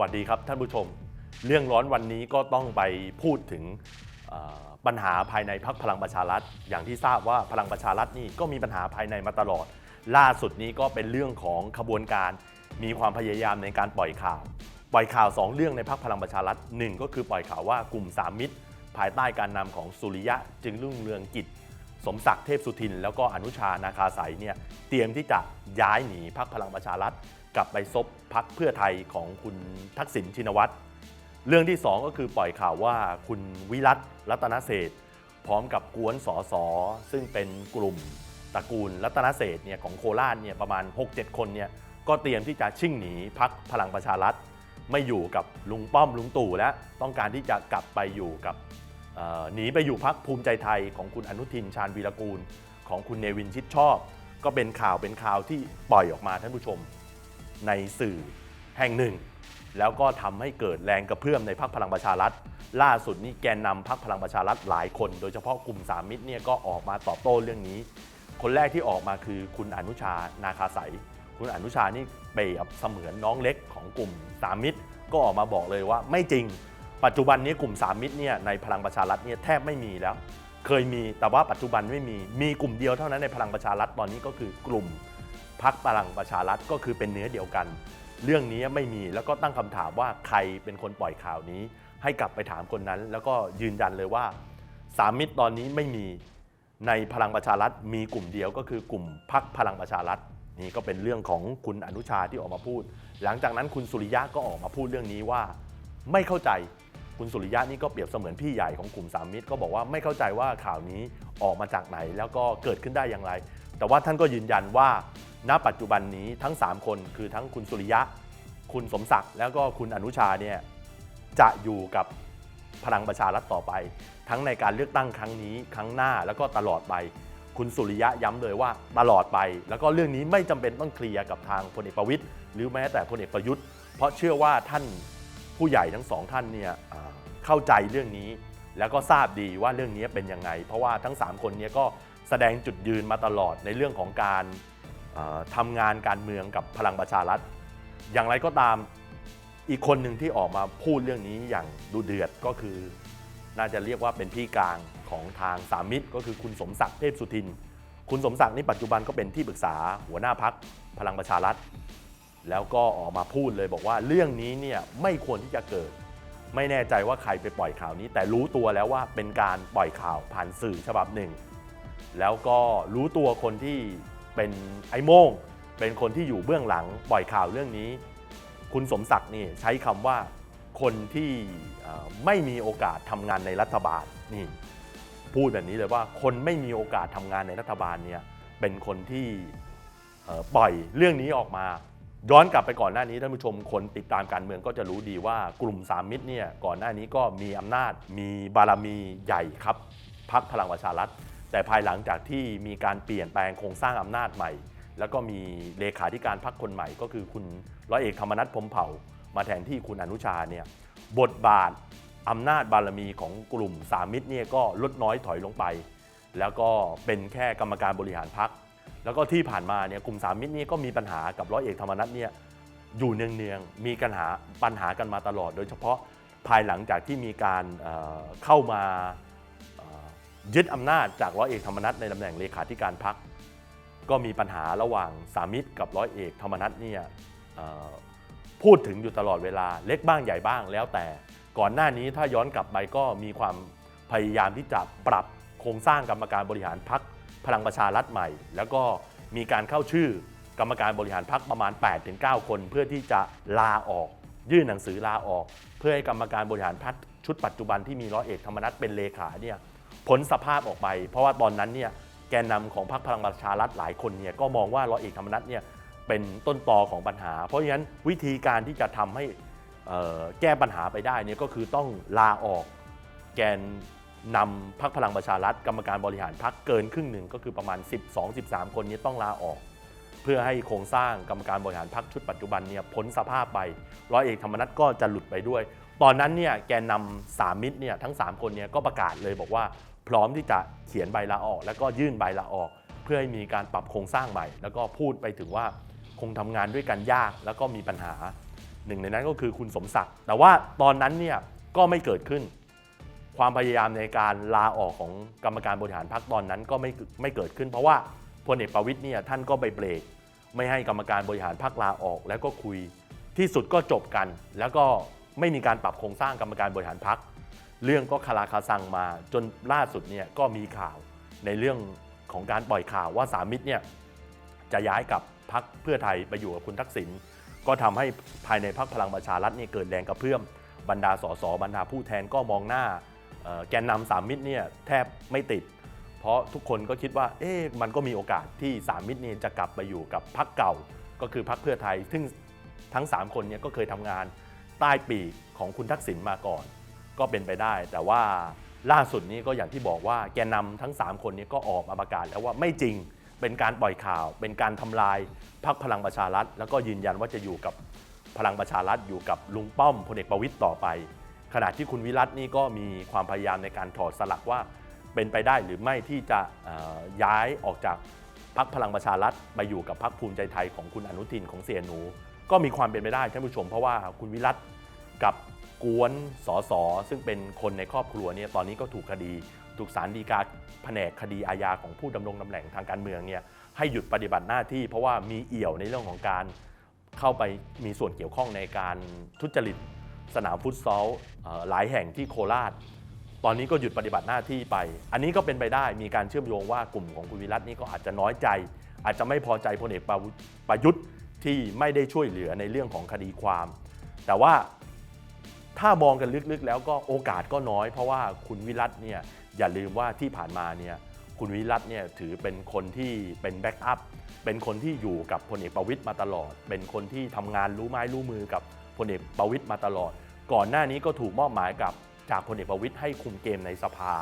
วัสดีครับท่านผู้ชม เรื่องร้อนวันนี้ก็ต้องไปพูดถึงปัญหาภายในพักพลังประชารัฐ อย่างที่ทราบว่าพลังประชารัฐนี่ก็มีปัญหาภายในมาตลอด ล่าสุดนี้ก็เป็นเรื่องของขบวนการ มีความพยายามในการปล่อยข่าว ปล่อยข่าว 2 เรื่องในพักพลังประชารัฐหนึ่งก็คือปล่อยข่าวว่ากลุ่มสามมิตร ภายใต้การนำของสุริยะจึงรุ่งเรืองกิจ สมศักดิ์เทพสุทิน แล้วก็อนุชานาคาสายเนี่ยเตรียมที่จะย้ายหนีพักพลังประชารัฐ กลับไปซบพักเพื่อไทยของคุณทักษิณชินวัตร เรื่องที่ 2 ก็คือปล่อยข่าวว่าคุณวิรัตรัตนเศรษฐ์พร้อมกับกวนสอสอซึ่งเป็นกลุ่มตระกูลรัตนเศรษฐ์เนี่ยของโคราชเนี่ยประมาณ 6-7 คนเนี่ยก็เตรียมที่จะชิ่งหนีพักพลังประชารัฐ ไม่อยู่กับลุงป้อมลุงตู่แล้ว ต้องการที่จะกลับไปอยู่กับหนีไปอยู่พักภูมิใจไทยของคุณอนุทินชาญวีรกูล ของคุณเนวินชิดชอบ ก็เป็นข่าวเป็นข่าวที่ปล่อยออกมาท่านผู้ชม ในสื่อแห่งหนึ่ง แล้วก็ทำให้เกิดแรงกระเพื่อมในพักพลังประชารัฐ ล่าสุดนี้แกนนำพักพลังประชารัฐหลายคน โดยเฉพาะกลุ่มสามมิตรเนี่ยก็ออกมาตอบโต้เรื่องนี้ คนแรกที่ออกมาคือคุณอนุชานาคาใสคุณอนุชานี่เปรียบเสมือนน้องเล็กของกลุ่มสามมิตร ก็ออกมาบอกเลยว่าไม่จริง ปัจจุบันนี้กลุ่มสามมิตรเนี่ยในพลังประชารัฐเนี่ยแทบไม่มีแล้ว เคยมีแต่ว่าปัจจุบันไม่มีมีกลุ่มเดียวเท่านั้นในพลังประชารัฐตอนนี้ก็คือกลุ่ม พักพลังประชารัฐก็คือเป็นเนื้อเดียวกัน เรื่องนี้ไม่มีแล้วก็ตั้งคำถามว่าใครเป็นคนปล่อยข่าวนี้ ให้กลับไปถามคนนั้น แล้วก็ยืนยันเลยว่าสามมิตรตอนนี้ไม่มีในพลังประชารัฐมีกลุ่มเดียวก็คือกลุ่มพักพลังประชารัฐนี่ก็เป็นเรื่องของคุณอนุชาที่ออกมาพูด หลังจากนั้นคุณสุริยะก็ออกมาพูดเรื่องนี้ว่า ไม่เข้าใจคุณสุริยะนี่ก็เปรียบเสมือนพี่ใหญ่ของกลุ่มสามมิตรก็บอกว่าไม่เข้าใจว่าข่าวนี้ออกมาจากไหน แล้วก็เกิดขึ้นได้อย่างไร แต่ว่าท่านก็ยืนยันว่า ณปัจจุบันนี้ทั้ง 3 คนคือทั้งคุณสุริยะ คุณสมศักดิ์แล้วก็คุณอนุชาเนี่ยจะอยู่กับพลังประชารัฐต่อไป ทั้งในการเลือกตั้งครั้งนี้ครั้งหน้าแล้วก็ตลอดไป คุณสุริยะย้ำเลยว่าตลอดไป แล้วก็เรื่องนี้ไม่จำเป็นต้องเคลียร์กับทางพลเอกประวิตยหรือแม้แต่พลเอกประยุทธ์ เพราะเชื่อว่าท่านผู้ใหญ่ทั้งสองท่านเนี่ยเข้าใจเรื่องนี้ แล้วก็ทราบดีว่าเรื่องนี้เป็นยังไง เพราะว่าทั้ง 3 คนเนี้ก็ แสดงจุดยืนมาตลอดในเรื่องของการทำงานการเมืองกับพลังประชารัฐ อย่างไรก็ตามอีกคนหนึ่งที่ออกมาพูดเรื่องนี้อย่างดูเดือดก็คือ น่าจะเรียกว่าเป็นพี่กลางของทางสามมิตร ก็คือคุณสมศักดิ์เทพสุทิน คุณสมศักดิ์นี่ปัจจุบันก็เป็นที่ปรึกษาหัวหน้าพักพลังประชารัฐ แล้วก็ออกมาพูดเลยบอกว่าเรื่องนี้เนี่ยไม่ควรที่จะเกิด ไม่แน่ใจว่าใครไปปล่อยข่าวนี้ แต่รู้ตัวแล้วว่าเป็นการปล่อยข่าวผ่านสื่อฉบับหนึ่ง แล้วก็รู้ตัวคนที่เป็นไอ้โม่ง เป็นคนที่อยู่เบื้องหลังปล่อยข่าวเรื่องนี้ คุณสมศักดิ์นี่ใช้คำว่าคนที่ไม่มีโอกาสทำงานในรัฐบาลนี่พูดแบบนี้เลยว่าคนไม่มีโอกาสทำงานในรัฐบาลเนี่ยเป็นคนที่ปล่อยเรื่องนี้ออกมา ย้อนกลับไปก่อนหน้านี้ท่านผู้ชมคนติดตามการเมืองก็จะรู้ดีว่ากลุ่มสามมิตรเนี่ยก่อนหน้านี้ก็มีอำนาจมีบารมีใหญ่ครับพักพลังประชารัฐ แต่ภายหลังจากที่มีการเปลี่ยนแปลงโครงสร้างอำนาจใหม่ แล้วก็มีเลขาธิการพักคคนใหม่ ก็คือคุณร้อยเอกธรรมนัฐพรมเผ่า มาแทนที่คุณอนุชาเนี่ยบทบาทอำนาจบารมีของกลุ่มสามมิตรเนี่ยก็ลดน้อยถอยลงไป แล้วก็เป็นแค่กรรมการบริหารพักแล้วก็ที่ผ่านมาเนี่ยกลุ่มสามมิตรนี่ก็มีปัญหากับร้อยเอกธรรมนัฐเนี่ยอยู่เนืองๆมีปัญหาปัญหากันมาตลอด โดยเฉพาะภายหลังจากที่มีการเเข้ามา ยึดอำนาจจากร้อยเอกธรรมนัฐในตำแหน่งเลขาธิการพักก็มีปัญหาระหว่างสามิตรกับร้อยเอกธรรมนัฐเนี่ยพูดถึงอยู่ตลอดเวลาเล็กบ้างใหญ่บ้างแล้วแต่ก่อนหน้านี้ถ้าย้อนกลับไปก็มีความพยายามที่จะปรับโครงสร้างกรรมการบริหารพักพลังประชารัฐใหม่ แล้วก็มีการเข้าชื่อกรรมการบริหารพักประมาณ 8-9 คน เพื่อที่จะลาออก ยื่นหนังสือลาออก เพื่อให้กรรมการบริหารพักชุดปัจจุบันที่มีร้อยเอกธรรมนัฐเป็นเลขาเนี่ย พ้นสภาพออกไป เพราะว่าตอนนั้นเนี่ยแกนนำของพรรคพลังประชารัฐหลายคนเนี่ยก็มองว่าร้อยเอกธรรมนัฐเนี่ยเป็นต้นตอของปัญหา เพราะฉะนั้นวิธีการที่จะทำให้แก้ปัญหาไปได้เนี่ยก็คือต้องลาออกแกนนำพรรคพลังประชารัฐกรรมการบริหารพรรคเกินครึ่งหนึ่งก็คือประมาณ 12-13 คนนี้ต้องลาออก เพื่อให้โครงสร้างกรรมการบริหารพรรคชุดปัจจุบันเนี่ยพ้นสภาพไปร้อยเอกธรรมนัฐก็จะหลุดไปด้วย ตอนนั้นเนี่ยแกนนำสามมิตรเนี่ยทั้ง 3 คนเนี่ยก็ประกาศเลยบอกว่า พร้อมที่จะเขียนใบลาออก แล้วก็ยื่นใบลาออก เพื่อให้มีการปรับโครงสร้างใหม่ แล้วก็พูดไปถึงว่าคงทำงานด้วยกันยากแล้วก็มีปัญหาหนึ่งในนั้นก็คือคุณสมศักดิ์แต่ว่าตอนนั้นเนี่ยก็ไม่เกิดขึ้น ความพยายามในการลาออกของกรรมการบริหารพรรคตอนนั้นก็ไม่ไม่เกิดขึ้น เพราะว่าพลเอกประวิตยเนี่ยท่านก็ไปเบรกไม่ให้กรรมการบริหารพรรคลาออก แล้วก็คุยที่สุดก็จบกัน แล้วก็ไม่มีการปรับโครงสร้างกรรมการบริหารพรรค เรื่องก็คาราคาซังมา จนล่าสุดเนี่ยก็มีข่าวในเรื่องของการปล่อยข่าวว่าสามมิตรเนี่ยจะย้ายกับพรรคเพื่อไทยไปอยู่กับคุณทักษิณก็ทำให้ภายในพรรคพลังประชารัฐเนี่ยเกิดแรงกระเพื่อมบรรดาสสบรรดาผู้แทนก็มองหน้าแกนนำสามมิตรเนี่ยแทบไม่ติด เพราะทุกคนก็คิดว่าเอ๊ะมันก็มีโอกาสที่สามมิตรนี่จะกลับไปอยู่กับพรรคเก่าก็คือพรรคเพื่อไทย ซึ่งทั้ง 3 คนเนี่ยก็เคยทำงานใต้ปีกของคุณทักษิณมาก่อน ก็เป็นไปได้ แต่ว่าล่าสุดนี้ก็อย่างที่บอกว่าแกนนำทั้ง 3 คนนี้ก็ออกมาประกาศแล้วว่าไม่จริงเป็นการปล่อยข่าว เป็นการทำลายพรรคพลังประชารัฐ แล้วก็ยืนยันว่าจะอยู่กับพลังประชารัฐอยู่กับลุงป้อมพลเอกประวิตยต่อไป ขณะที่คุณวิรัตนี่ก็มีความพยายามในการถอดสลักว่าเป็นไปได้หรือไม่ที่จะย้ายออกจากพักพลังประชารัฐไปอยู่กับพักภูมิใจไทยของคุณอนุทินของเสียหนู ก็มีความเป็นไปได้ท่านผู้ชม เพราะว่าคุณวิรัตกับ กวนสอสอซึ่งเป็นคนในครอบครัวเนี่ยตอนนี้ก็ถูกคดี ถูกศาลฎีกาแผนกคดีอาญาของผู้ดำรงตำแหน่งทางการเมืองเนี่ยให้หยุดปฏิบัติหน้าที่ เพราะว่ามีเอี่ยวในเรื่องของการเข้าไปมีส่วนเกี่ยวข้องในการทุจริตสนามฟุตซอลหลายแห่งที่โคราช ตอนนี้ก็หยุดปฏิบัติหน้าที่ไป อันนี้ก็เป็นไปได้มีการเชื่อมโยงว่ากลุ่มของคุณวิรัตนี่ก็อาจจะน้อยใจ อาจจะไม่พอใจพลเอกประยุทธ์ที่ไม่ได้ช่วยเหลือในเรื่องของคดีความ แต่ว่า ถ้ามองกันลึกๆ แล้วก็โอกาสก็น้อย เพราะว่าคุณวิรัตเนี่ยอย่าลืมว่าที่ผ่านมาเนี่ยคุณวิรัตเนี่ยถือเป็นคนที่เป็นแบ็กอัพเป็นคนที่อยู่กับพลเอกประวิตยมาตลอด เป็นคนที่ทำงานรู้ไม้รู้มือกับพลเอกประวิตยมาตลอด ก่อนหน้านี้ก็ถูกมอบหมายกับจากพลเอกประวิตยให้คุมเกมในสภา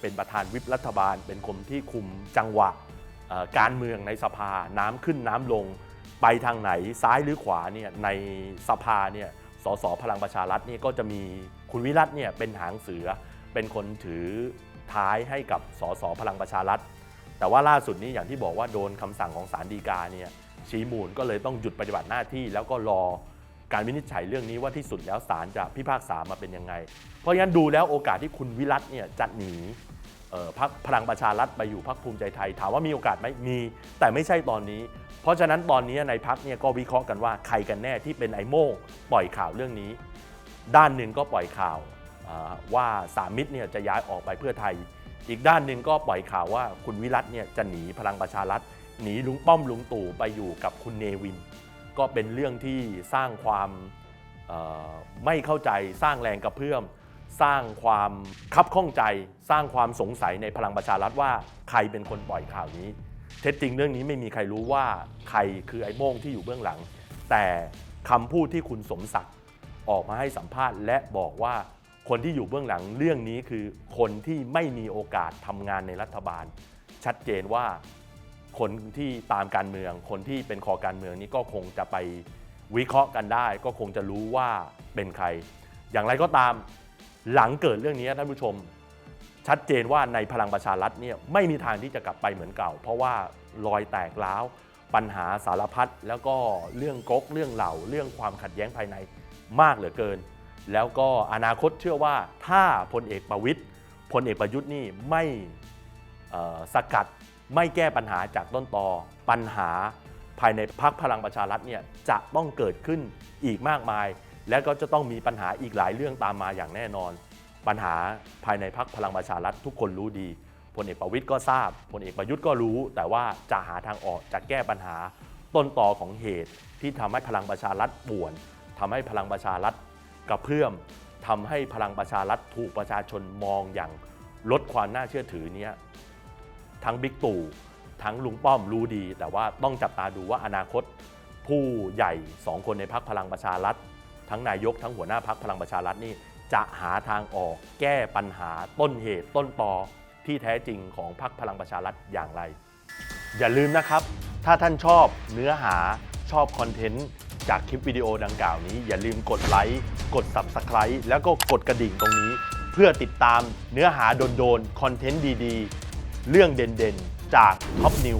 เป็นประธานวิปรัฐบาล เป็นคนที่คุมจังหวะการเมืองในสภาน้ำขึ้นน้ำลง ไปทางไหนซ้ายหรือขวาเนี่ยในสภาเนี่ย สสพลังประชารัฐนี่ก็จะมีคุณวิรัตเนี่ยเป็นหางเสือ เป็นคนถือท้ายให้กับสสพลังประชารัฐ แต่ว่าล่าสุดนี้อย่างที่บอกว่าโดนคำสั่งของศาลฎีกาเนี่ยชี้มูลก็เลยต้องหยุดปฏิบัติหน้าที่ แล้วก็รอการวินิจฉัยเรื่องนี้ว่าที่สุดแล้วศาลจะพิพากษามาเป็นยังไง เพราะฉะนั้นดูแล้วโอกาสที่คุณวิรัตเนี่ยจะหนี พรรคพลังประชารัฐไปอยู่พรรคภูมิใจไทย ถามว่ามีโอกาสไหมมี แต่ไม่ใช่ตอนนี้ เพราะฉะนั้นตอนนี้ในพักเนี่ยก็วิเคราะห์กันว่าใครกันแน่ที่เป็นไอโม่งปล่อยข่าวเรื่องนี้ ด้านหนึ่งก็ปล่อยข่าวว่าสามมิตรเนี่ยจะย้ายออกไปเพื่อไทย อีกด้านหนึ่งก็ปล่อยข่าวว่าคุณวิรัตเนี่ยจะหนีพลังประชารัฐหนีลุงป้อมลุงตู่ไปอยู่กับคุณเนวิน ก็เป็นเรื่องที่สร้างความไม่เข้าใจสร้างแรงกระเพื่อม สร้างความคับข้องใจ สร้างความสงสัยในพลังประชารัฐว่าใครเป็นคนปล่อยข่าวนี้ เท็จจริงเรื่องนี้ไม่มีใครรู้ว่าใครคือไอ้โม่งที่อยู่เบื้องหลัง แต่คำพูดที่คุณสมศักดิ์ออกมาให้สัมภาษณ์ และบอกว่าคนที่อยู่เบื้องหลังเรื่องนี้คือคนที่ไม่มีโอกาสทำงานในรัฐบาล ชัดเจนว่าคนที่ตามการเมือง คนที่เป็นคอการเมืองนี้ก็คงจะไปวิเคราะห์กันได้ ก็คงจะรู้ว่าเป็นใคร อย่างไรก็ตาม หลังเกิดเรื่องนี้ท่านผู้ชม ชัดเจนว่าในพลังประชารัฐเนี่ยไม่มีทางที่จะกลับไปเหมือนเก่า เพราะว่ารอยแตกร้าว ปัญหาสารพัดแล้วก็เรื่องก๊กเรื่องเหล่า เรื่องความขัดแย้งภายในมากเหลือเกิน แล้วก็อนาคตเชื่อว่าถ้าพลเอกประวิตยพลเอกประยุทธ์นี่ไม่สกัดไม่แก้ปัญหาจากต้นตอปัญหาภายในพักพลังประชารัฐเนี่ยจะต้องเกิดขึ้นอีกมากมาย และก็จะต้องมีปัญหาอีกหลายเรื่องตามมาอย่างแน่นอน ปัญหาภายในพักพลังประชารัฐทุกคนรู้ดีพลเอกประวิตยก็ทราบพลเอกประยุทธ์ก็รู้ แต่ว่าจะหาทางออกจะแก้ปัญหาต้นต่อของเหตุ ที่ทำให้พลังประชารัฐป่วนทำให้พลังประชารัฐกระเพื่อมทำให้พลังประชารัฐถูกประชาชนมองอย่างลดความน่าเชื่อถือเนี้ยทั้งบิ๊กตู่ทั้งลุงป้อมรู้ดี แต่ว่าต้องจับตาดูว่าอนาคตผู้ใหญ่สองคนในพักพลังประชารัฐ ทั้งนายกทั้งหัวหน้าพักพลังประชารัฐนี่จะหาทางออกแก้ปัญหาต้นเหตุต้นตอที่แท้จริงของพักพลังประชารัฐอย่างไร อย่าลืมนะครับ ถ้าท่านชอบเนื้อหาชอบคอนเทนต์จากคลิปวิดีโอดังกล่าวนี้ อย่าลืมกดไลค์กด Subscribe แล้วก็กดกระดิ่งตรงนี้ เพื่อติดตามเนื้อหาโดนๆคอนเทนต์ดีๆ เรื่องเด่นๆ จากท็อปนิว